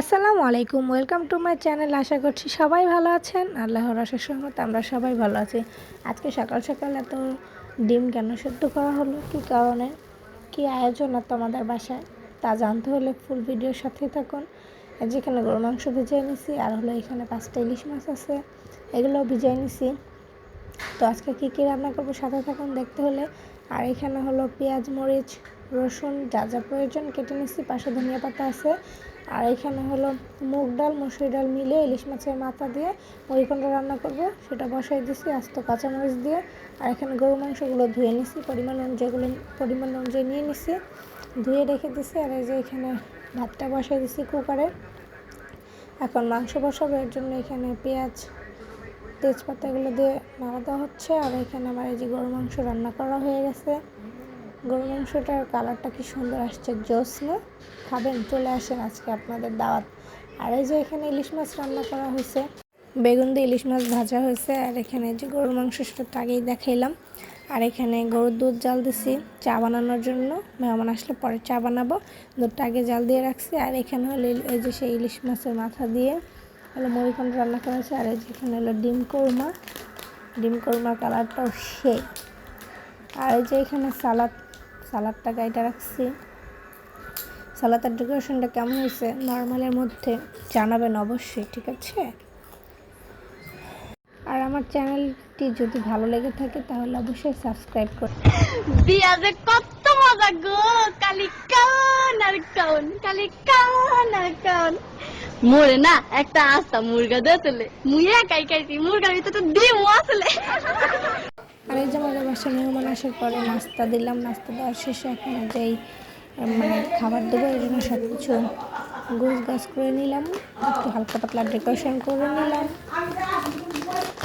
আসসালামু আলাইকুম, welcome to my channel. আশা করছি সবাই ভালো আছেন। আল্লাহর আশের সহমত আমরা সবাই ভালো আছি। আজকে সকাল সকাল এত ডিম কেন সেদ্ধ করা হলো? কী কারণে? কী আয়োজন এত আমাদের বাসায়? তা জানতে হলে ফুল ভিডিওর সাথেই থাকুন। যেখানে গরু মাংস ভিজিয়ে নিছি, আর হলো এখানে পাঁচটা ইলিশ মাছ আছে এগুলো ভিজিয়ে নিছি। তো আজকে কী কী রান্না করব সাথে থাকুন, দেখতে হলে। আর এখানে হলো পেঁয়াজ, মরিচ, রসুন, যা যা প্রয়োজন কেটে নিচ্ছি পাশে ধনিয়া পাতা আছে। আর এখানে হলো মুগ ডাল, মসুর ডাল মিলে ইলিশ মাছের মাথা দিয়ে মুড়িকন্ডা রান্না করব। সেটা বসাই দিছি, আস্ত কাঁচামরিচ দিয়ে। আর এখানে গরু মাংসগুলো ধুয়ে নিছি, পরিমাণ অনুযায়ীগুলো পরিমাণ অনুযায়ী নিয়ে নিছি। ধুয়ে রেখে দিছি, আর এই যে এখানে ভাতটা বসাই দিছি কুকারে। এখন মাংস বসাবো, এর জন্য এখানে পেঁয়াজ তেজপাতা এগুলো দিয়ে নাড়া দেওয়া হচ্ছে। আর এখানে আমার এই যে গরু মাংস রান্না করা হয়ে গেছে। গরু মাংসটার কালারটা কি সুন্দর আসছে জোস না খাবেন, চলে আসেন আজকে আপনাদের দাওয়াত। আর এই যে এখানে ইলিশ মাছ রান্না করা হয়েছে, বেগুন দিয়ে ইলিশ মাছ ভাজা হয়েছে, আর এখানে যে গরুর মাংস সেটা তো আগেই দেখাইলাম। আর এখানে গরুর দুধ জাল দিছি, চা বানানোর জন্য। মেহমান আসলে পরে চা বানাবো, দুধটা আগে জাল দিয়ে রাখছি। আর এখানে হলো এই যে সেই ইলিশ মাছের মাথা দিয়ে হলো মরিকন্ড রান্না করা হয়েছে। আর এই যে এখানে হলো ডিম কোরমা। ডিম কোরমার কালারটাও সেই। আর এই যে এখানে সালাদ সালাদটা গাইটা রাখছি। সালাদের ডেকোরেশনটা কেমন হয়েছে? নর্মালের মধ্যে জানাবেন অবশ্যই, ঠিক আছে? আর আমার চ্যানেলটি যদি ভালো লেগে থাকে, তাহলে অবশ্যই সাবস্ক্রাইব করুন দিয়া যে কত মজা গো! কালি কান আর কাউন কালি কান আর কাউন মোরে না একটা আস্তা মুরগা দিয়েছিলে মুই একাই খাইছি, মুরগার ভিতরে তো ডিম আসলে আর এই যে আমাদের বাসা মেহমান আসার পরে নাস্তা দিলাম, নাস্তা দেওয়ার শেষে এখন যেই মানে খাবার দেবো, এই জন্য সব কিছু গোছ গাছ করে নিলাম, একটু হালকা পাতলা ডেকোরেশন করে নিলাম।